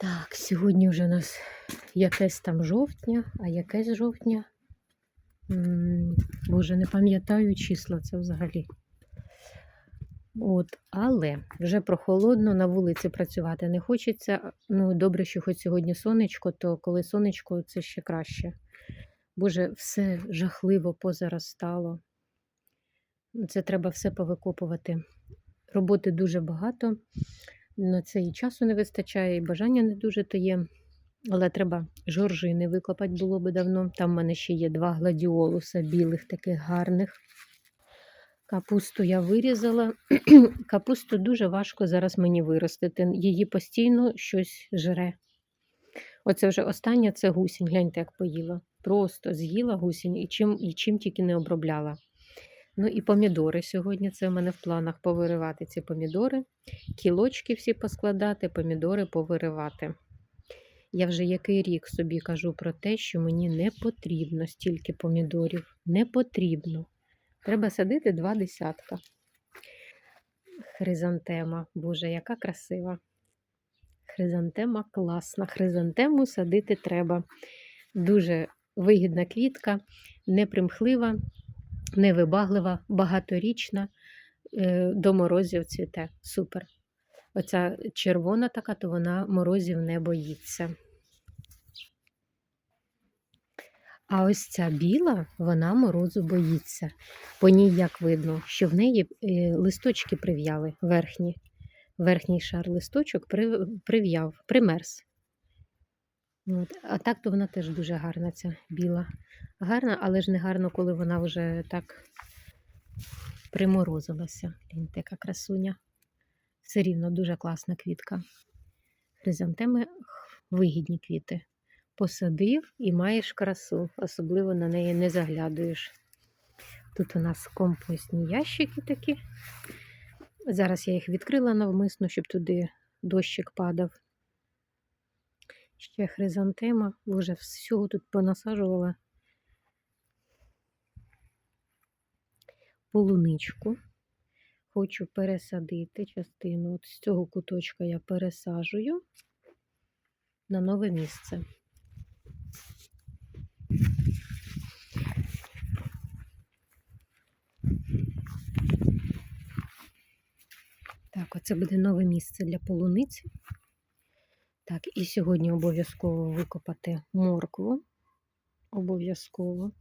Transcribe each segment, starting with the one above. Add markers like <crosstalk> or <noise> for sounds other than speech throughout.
Так, сьогодні вже у нас якесь там жовтня, а якесь жовтня. Боже, не пам'ятаю числа це взагалі. От, але вже прохолодно на вулиці працювати не хочеться. Ну, добре, що хоч сьогодні сонечко, то коли сонечко, це ще краще. Боже, все жахливо позаростало. Це треба все повикопувати. Роботи дуже багато. На це і часу не вистачає, і бажання не дуже то є. Але треба жоржини викопати було би давно. Там в мене ще є два гладіолуса білих, таких гарних. Капусту я вирізала. <clears throat> Капусту дуже важко зараз мені виростити. Її постійно щось жре. Оце вже остання це гусінь. Гляньте, як поїла. Просто з'їла гусінь і чим, і чим тільки не обробляла. Ну і помідори сьогодні. Це в мене в планах повиривати ці помідори, кілочки всі поскладати, помідори повиривати. Я вже який рік собі кажу про те, що мені не потрібно стільки помідорів. Не потрібно. Треба садити два десятка. Хризантема. Боже, яка красива. Хризантема класна. Хризантему садити треба. Дуже вигідна квітка, непримхлива, невибаглива, багаторічна, е, до морозів цвіте. Супер. Оця червона така, то вона морозів не боїться. А ось ця біла, вона морозу боїться. По ній як видно, що в неї е, листочки прив'яли верхні. Верхній шар листочок прив'яв, примерз. От. А так то вона теж дуже гарна, ця біла. Гарна, але ж не гарно, коли вона вже так приморозилася. Яка красуня. Все рівно дуже класна квітка. Хризантеми вигідні квіти. Посадив і маєш красу, особливо на неї не заглядуєш. Тут у нас компостні ящики такі. Зараз я їх відкрила навмисно, щоб туди дощик падав. Ще хризантема, вже всього тут понасаджувала. Полуничку. Хочу пересадити частину. От з цього куточка я пересаджую на нове місце. Так, оце буде нове місце для полуниці. Так, і сьогодні обов'язково викопати моркву. Обов'язково.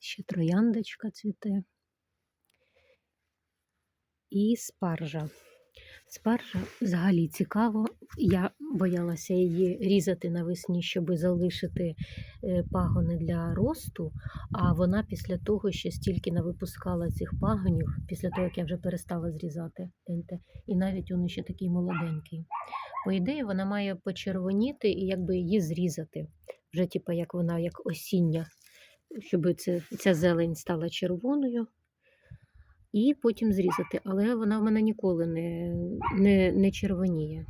Ще трояндочка цвіте. І спаржа. Спаржа взагалі цікаво. Я боялася її різати навесні, щоб залишити е, пагони для росту. А вона після того ще стільки навипускала цих пагонів, після того, як я вже перестала зрізати. І навіть він ще такий молоденький. По ідеї, вона має почервоніти і якби її зрізати. Вже, типу, як вона як осіння, щоб це, ця зелень стала червоною. І потім зрізати. Але вона в мене ніколи не, не, не червоніє.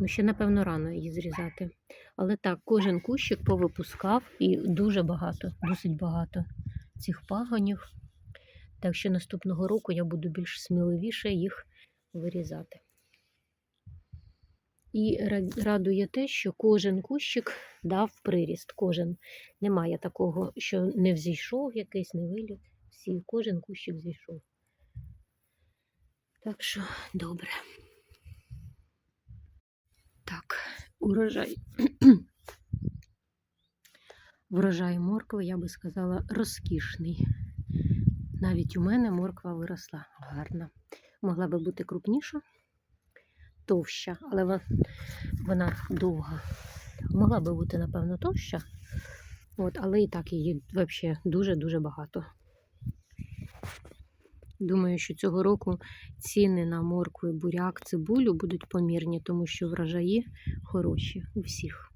Ну, ще, напевно, рано її зрізати. Але так, кожен кущик повипускав і дуже багато, досить багато цих пагонів. Так що наступного року я буду більш сміливіше їх вирізати. І радує те, що кожен кущик дав приріст. Кожен. Немає такого, що не взійшов якийсь, не виліт. Всі, кожен кущик зійшов. Так що добре. Так, урожай. <coughs> Врожай моркви, я би сказала, розкішний. Навіть у мене морква виросла гарна. Могла би бути крупніша, товща, але вона, довга. Могла би бути, напевно, товща. От, але і так її взагалі дуже-дуже багато. Думаю, що цього року ціни на моркву, буряк, цибулю будуть помірні, тому що врожаї хороші у всіх.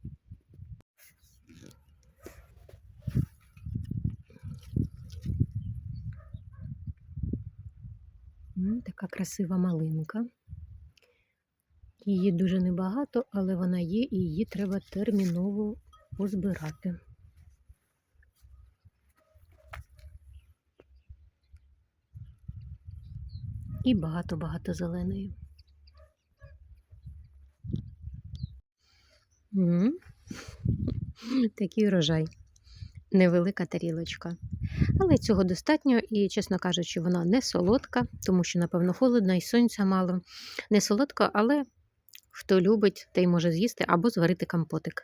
Така красива малинка. Її дуже небагато, але вона є і її треба терміново позбирати. І багато-багато зеленої. М. Такий урожай. Невелика тарілочка. Але цього достатньо і, чесно кажучи, вона не солодка, тому що, напевно, холодно і сонця мало. Не солодка, але хто любить, той може з'їсти або зварити компотик.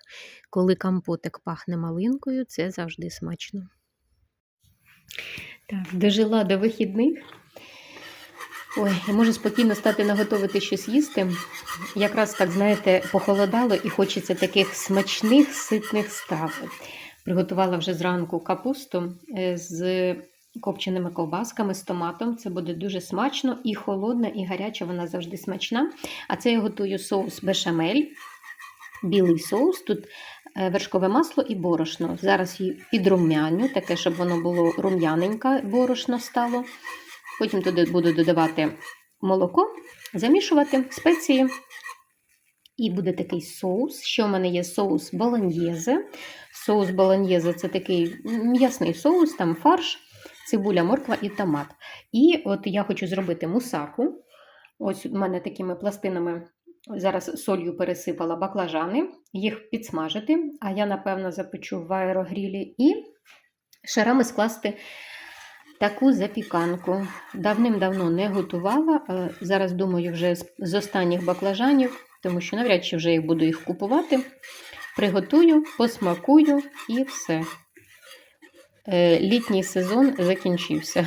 Коли компотик пахне малинкою, це завжди смачно. Так, дожила до вихідних. Ой, і можу спокійно стати наготовити щось їсти. Якраз так, знаєте, похолодало і хочеться таких смачних, ситних страв. Приготувала вже зранку капусту е, з копченими ковбасками, з томатом. Це буде дуже смачно і холодна, і гаряча, вона завжди смачна. А це я готую соус бешамель, білий соус. Тут е, вершкове масло і борошно. Зараз її підрум'яню, таке, щоб воно було рум'яненьке, борошно стало. Потім туди буду додавати молоко, замішувати спеції. І буде такий соус. Що в мене є соус болоньєзе. Соус болоньєзе це такий м'ясний соус, там фарш, цибуля, морква і томат. І от я хочу зробити мусаку. Ось у мене такими пластинами зараз солью пересипала баклажани, їх підсмажити, а я, напевно, запечу в аерогрілі і шарами скласти таку запіканку. Давним-давно не готувала. Зараз думаю, вже з- останніх баклажанів, тому що навряд чи вже їх буду їх купувати. Приготую, посмакую і все. Е, Літній сезон закінчився.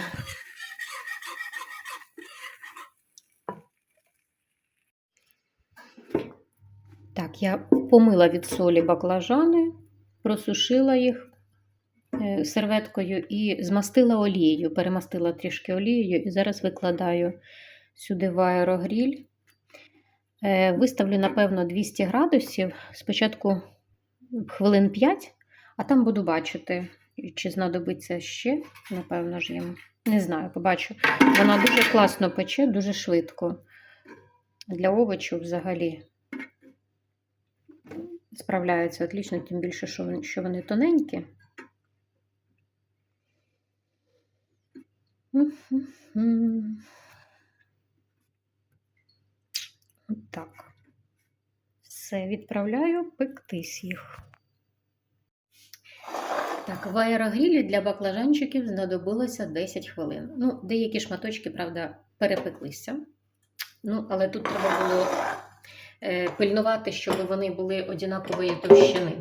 Так, я помила від солі баклажани, просушила їх серветкою і змастила олією, перемастила трішки олією і зараз викладаю сюди в аерогріль. Е, Виставлю, напевно, 200 градусів. Спочатку хвилин 5, а там буду бачити, чи знадобиться ще, напевно ж їм. Не знаю, побачу. Вона дуже класно пече, дуже швидко. Для овочів взагалі справляються отлично, тим більше, що вони тоненькі. Так. Все, відправляю пектись їх. Так, в аерогрілі для баклажанчиків знадобилося 10 хвилин. Ну, деякі шматочки, правда, перепеклися. Ну, але тут треба було е, пильнувати, щоб вони були однакової товщини.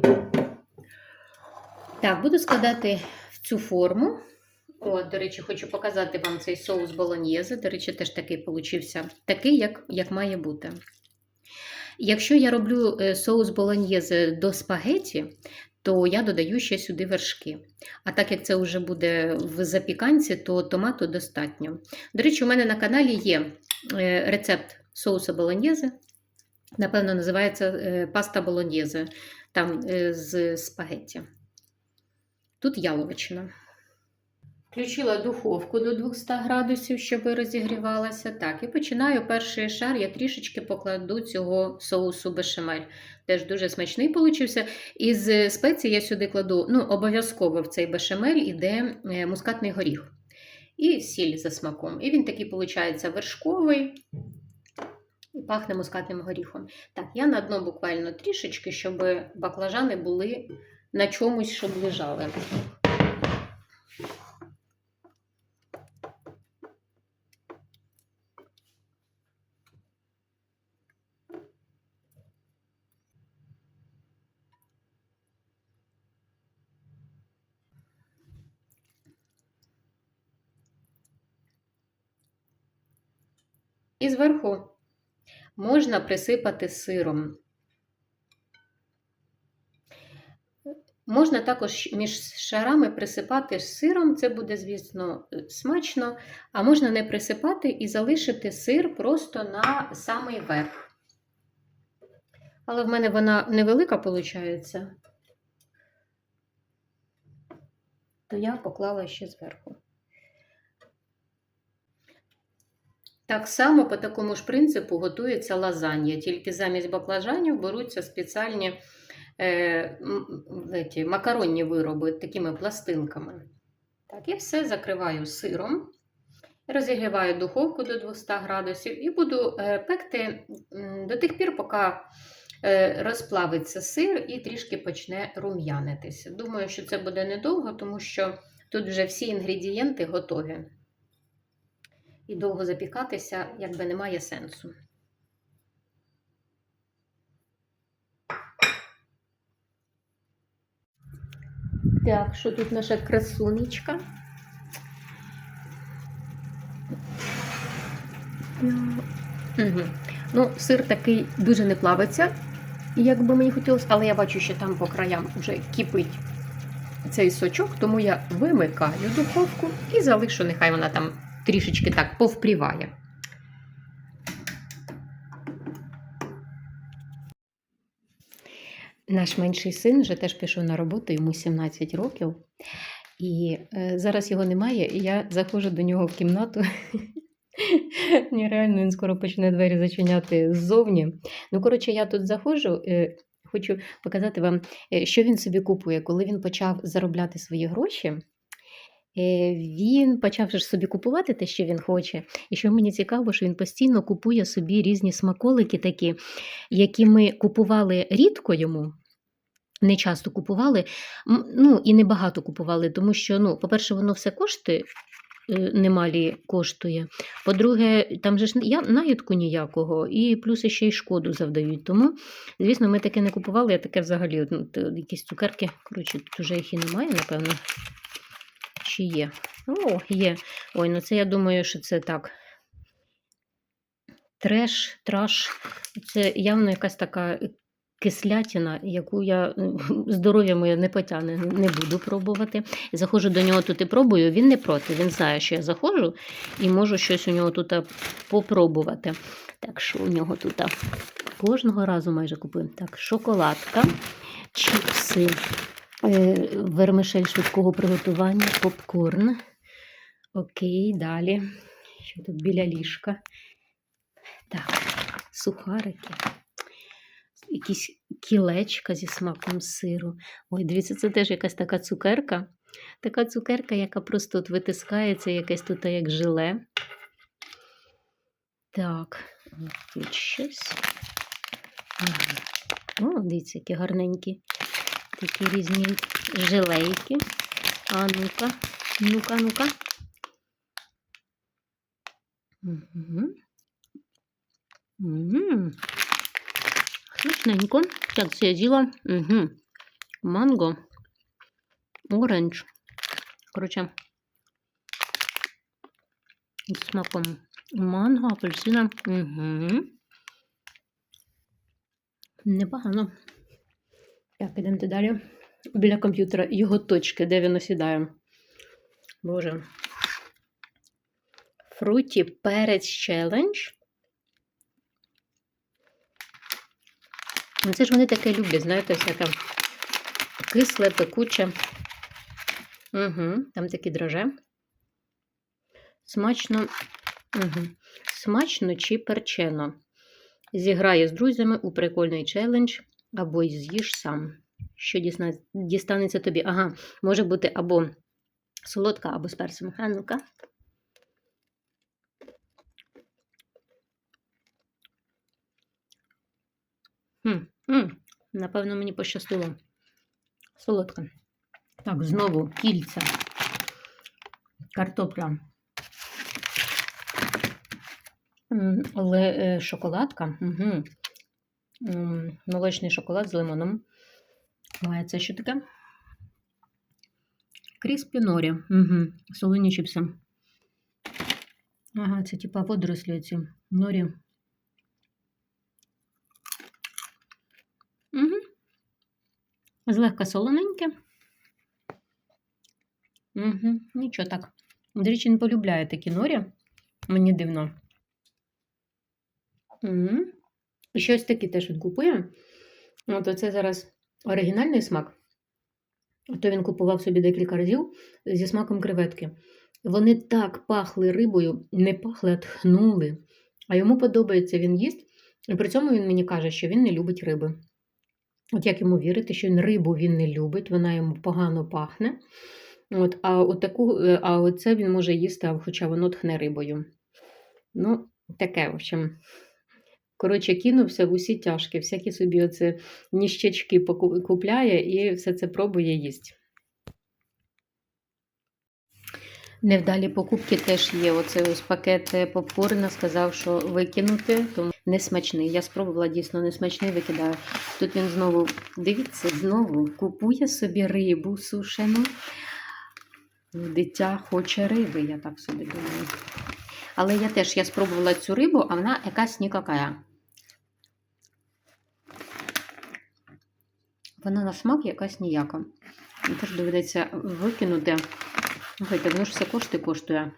Так, буду складати в цю форму. О, до речі, хочу показати вам цей соус болоньєзе. До речі, теж такий получився, такий, як, як має бути. Якщо я роблю е, соус болоньєзе до спагеті, то я додаю ще сюди вершки. А так як це вже буде в запіканці, то томату достатньо. До речі, у мене на каналі є е, рецепт соусу болоньєзе. Напевно, називається е, паста болоньєзе, там з спагетті. Тут яловичина. Включила духовку до 200 градусів, щоб розігрівалася. Так, і починаю перший шар. Я трішечки покладу цього соусу бешамель. Теж дуже смачний получився. Із спецій я сюди кладу, ну, обов'язково в цей бешамель іде е, мускатний горіх. І сіль за смаком. І він такий, виходить, вершковий. І пахне мускатним горіхом. Так, я на дно буквально трішечки, щоб баклажани були на чомусь, щоб лежали. Зверху можна присипати сиром. Можна також між шарами присипати сиром, це буде, звісно, смачно, а можна не присипати і залишити сир просто на самий верх. Але в мене вона невелика виходить, то я поклала ще зверху. Так само по такому ж принципу готується лазанья, тільки замість баклажанів беруться спеціальні е, еті, макаронні вироби такими пластинками. Так, і все закриваю сиром Розігріваю духовку до 200 градусів і буду е, пекти до тих пір, поки е, розплавиться сир і трішки почне рум'янитися. Думаю, що це буде недовго, тому що тут вже всі інгредієнти готові. І довго запікатися якби немає сенсу. Так, що тут наша красунечка? Ну, сир такий дуже не плавиться, як би мені хотілося, але я бачу, що там по краям вже кипить цей сочок, тому я вимикаю духовку і залишу, нехай вона там трішечки так повпріває. Наш менший син вже теж пішов на роботу, йому 17 років. І е, зараз його немає, і я заходжу до нього в кімнату. <laughs> Ні, реально, він скоро почне двері зачиняти ззовні. Ну, коротше, я тут заходжу, е, хочу показати вам, е, що він собі купує. Коли він почав заробляти свої гроші, він почав ж собі купувати те, що він хоче. І що мені цікаво, що він постійно купує собі різні смаколики такі, які ми купували рідко йому. Не часто купували, ну і небагато купували, тому що, ну, по-перше, воно все коштує, е, немалі коштує. По-друге, там же ж я наїдку ніякого, і плюс ще й шкоду завдають. Тому, звісно, ми таке не купували, я таке взагалі, ну, якісь цукерки, коротше, тут вже їх і немає, напевно. Чи є? О, є. Ой, ну це я думаю, що це так. Треш, траш. Це явно якась така кислятина, яку я здоров'я моє не потягне, не буду пробувати. Заходжу до нього тут і пробую, він не проти. Він знає, що я заходжу і можу щось у нього тут попробувати. Так що у нього тут кожного разу майже купую. Так, шоколадка, чіпси, вермишель швидкого приготування, попкорн. Окей, далі. Що тут біля ліжка? Так, сухарики якісь кілечка зі смаком сиру. Ой, дивіться, це теж якась така цукерка. Така цукерка, яка просто от витискається, якесь тут як желе. Так, тут щось. О, дивіться, які гарненькі. Такі різні желейки. А ну-ка, ну-ка, ну-ка. Угу. Угу. Смачненько. Так, це я з'їла. Угу. Манго. Оранж. Коротше, з смаком манго, апельсина. Угу. Непогано. Так, ідемо далі. Біля комп'ютера його точки, де він осідає. Боже. Фруті перець челендж. Це ж вони таке люблять, знаєте, всяке кисле, пекуче. Угу, Там такі драже. Смачно, угу. смачно чи перчено. Зіграє з друзями у прикольний челендж або з'їж сам. Що дістанеться тобі? Ага, може бути або солодка, або з перцем. А ну-ка. Напевно, мені пощастило. Солодка. Так, знову кільця. Картопля. Але е, шоколадка. Угу. Молочний шоколад з лимоном. А це що таке? Кріспі норі. Угу. Солоні чіпси. Ага, це типа водорослі ці. Норі. Угу. Злегка солоненьке. Угу. Нічого так. До речі, не полюбляє такі норі. Мені дивно. Угу. І щось таке теж він купує. От оце зараз оригінальний смак. То він купував собі декілька разів зі смаком креветки. Вони так пахли рибою, не пахли, а тхнули. А йому подобається він їсть. І при цьому він мені каже, що він не любить риби. От як йому вірити, що він рибу він не любить, вона йому погано пахне. От, а, отаку, е, а оце він може їсти, хоча воно тхне рибою. Ну, таке, в общем. Коротше, кинувся в усі тяжкі, всякі собі оце ніщачки поку- купляє і все це пробує їсть. Невдалі покупки теж є. Оце ось пакет е, попкорна сказав, що викинути, тому несмачний. Я спробувала дійсно несмачний, викидаю. Тут він знову, дивіться, знову купує собі рибу сушену. Дитя хоче риби, я так собі думаю. Але я теж я спробувала цю рибу, а вона якась нікакая. Вона на смак якась ніяка. Теж доведеться викинути. Слухайте, воно ж все кошти коштує.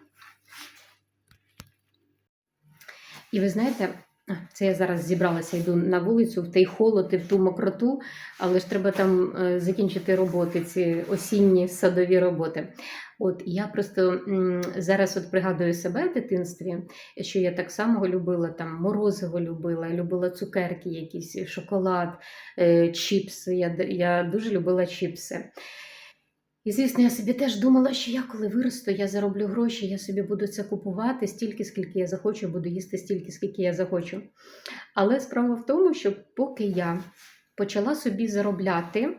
І ви знаєте, це я зараз зібралася, йду на вулицю в той холод і в ту мокроту, але ж треба там е, закінчити роботи, ці осінні садові роботи. От я просто зараз от пригадую себе в дитинстві, що я так само любила там морозиво любила, любила цукерки, якісь шоколад, е, чіпси. Я, я дуже любила чіпси. І, звісно, я собі теж думала, що я коли виросту, я зароблю гроші, я собі буду це купувати стільки, скільки я захочу, буду їсти стільки, скільки я захочу. Але справа в тому, що поки я почала собі заробляти,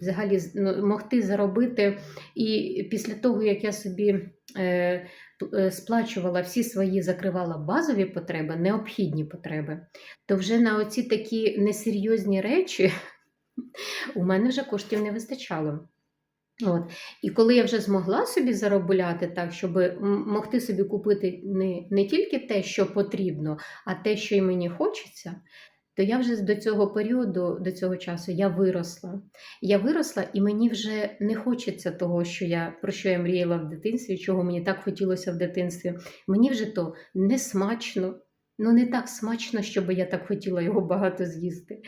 взагалі ну, могти заробити, і після того, як я собі е, е, сплачувала всі свої, закривала базові потреби, необхідні потреби, то вже на оці такі несерйозні речі <laughs> у мене вже коштів не вистачало. От. І коли я вже змогла собі заробляти так, щоб могти собі купити не, не тільки те, що потрібно, а те, що й мені хочеться, то я вже до цього періоду, до цього часу, я виросла. Я виросла, і мені вже не хочеться того, що я, про що я мріяла в дитинстві, чого мені так хотілося в дитинстві. Мені вже то не смачно, ну не так смачно, щоб я так хотіла його багато з'їсти.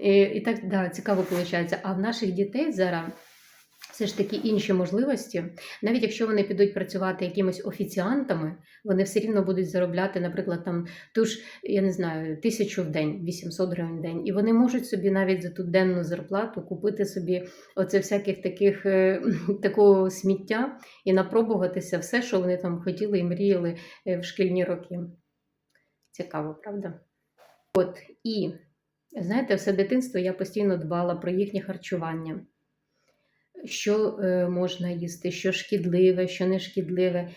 І, і так да, цікаво виходить. А в наших дітей зараз все ж таки інші можливості. Навіть якщо вони підуть працювати якимись офіціантами, вони все рівно будуть заробляти, наприклад, там ту ж, я не знаю, тисячу в день, 800 гривень в день. І вони можуть собі навіть за ту денну зарплату купити собі оце всяких таких е, <laughs> такого сміття і напробуватися все, що вони там хотіли і мріяли е, в шкільні роки. Цікаво, правда? От і знаєте, все дитинство я постійно дбала про їхнє харчування що е, можна їсти, що шкідливе, що не шкідливе.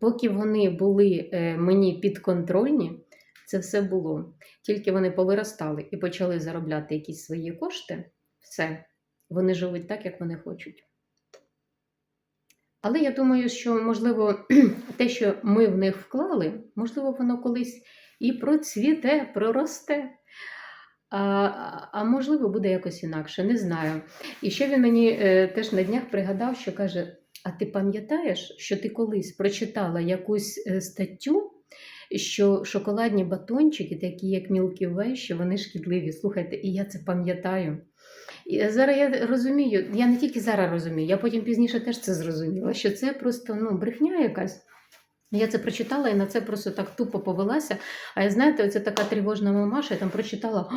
Поки вони були е, мені підконтрольні, це все було. Тільки вони повиростали і почали заробляти якісь свої кошти, все, вони живуть так, як вони хочуть. Але я думаю, що, можливо, <clears throat> те, що ми в них вклали, можливо, воно колись і процвіте, проросте. А, а можливо, буде якось інакше, не знаю. І ще він мені е, теж на днях пригадав, що каже: А ти пам'ятаєш, що ти колись прочитала якусь е, статтю, що шоколадні батончики, такі як Way, що вони шкідливі. Слухайте, і я це пам'ятаю. І зараз я розумію, я не тільки зараз розумію, я потім пізніше теж це зрозуміла, що це просто ну, брехня якась. Я це прочитала і на це просто так тупо повелася. А я знаєте, оце така тривожна мамаша, я там прочитала,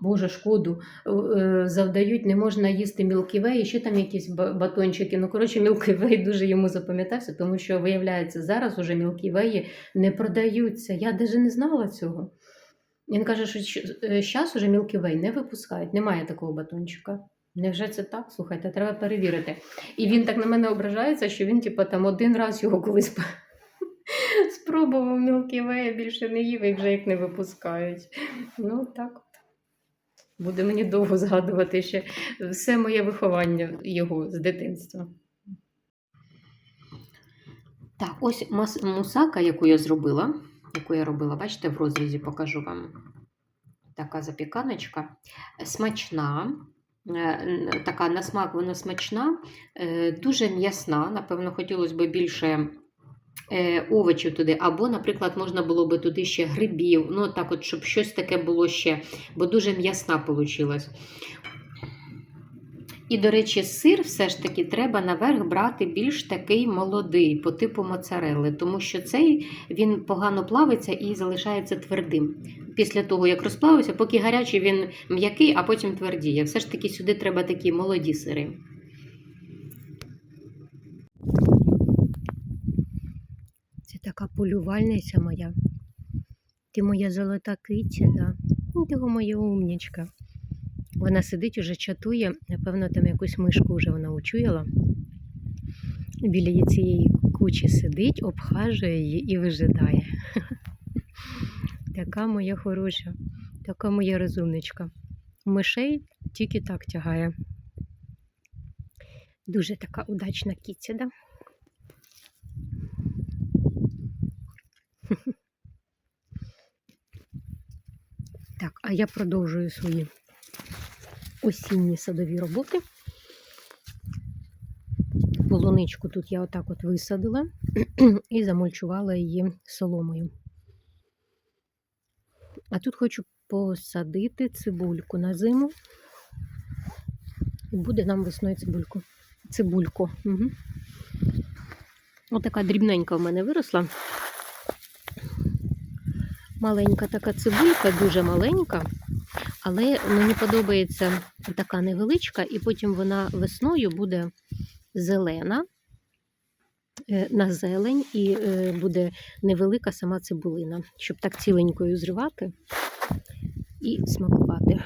Боже, шкоду е, завдають, не можна їсти Way, і ще там якісь батончики. Ну, коротше, Way дуже йому запам'ятався, тому що, виявляється, зараз уже Way не продаються. Я навіть не знала цього. Він каже, що зараз уже Milky Way не випускають, немає такого батончика. Невже це так? Слухайте, треба перевірити. І він так на мене ображається, що він, типу, там один раз його колись <laughs> спробував а більше не їв і вже їх не випускають. Ну, так от. Буде мені довго згадувати ще все моє виховання його з дитинства. Так, ось мусака, яку я зробила, яку я робила, бачите, в розрізі покажу вам. Така запіканочка. Смачна. е, Така на смак вона смачна, е, дуже м'ясна. Напевно, хотілося б більше овочів туди. Або, наприклад, можна було би туди ще грибів. Ну, так от, щоб щось таке було ще, бо дуже м'ясна вийшла. І, до речі, сир все ж таки треба наверх брати більш такий молодий, по типу моцарелли, тому що цей він погано плавиться і залишається твердим. Після того, як розплавився, поки гарячий він м'який, а потім твердіє. Все ж таки сюди треба такі молоді сири. така полювальниця моя. Ти моя золота киця, да? Ну, Ти моя умнічка. Вона сидить уже чатує, напевно, там якусь мишку вже вона учуяла. Біля цієї кучі сидить, обхажує її і вижидає. <laughs> Така моя хороша, така моя розумничка. Мишей тільки так тягає. Дуже така удачна кіця, да? Так, а я продовжую свої осінні садові роботи. Полуничку тут я отак от висадила і замульчувала її соломою. А тут хочу посадити цибульку на зиму. І буде нам весною цибульку. Цибульку. Угу. Отака дрібненька в мене виросла. Маленька така цибулька, дуже маленька, але мені подобається така невеличка, і потім вона весною буде зелена е, на зелень, і е, буде невелика сама цибулина, щоб так ціленькою зривати і смакувати.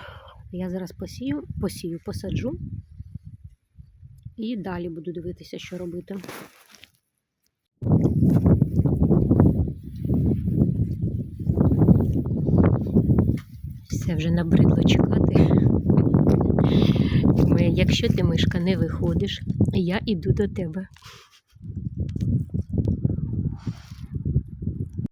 Я зараз посію, посію, посаджу і далі буду дивитися, що робити. Все вже набридло чекати. Якщо ти, мишка, не виходиш, я йду до тебе.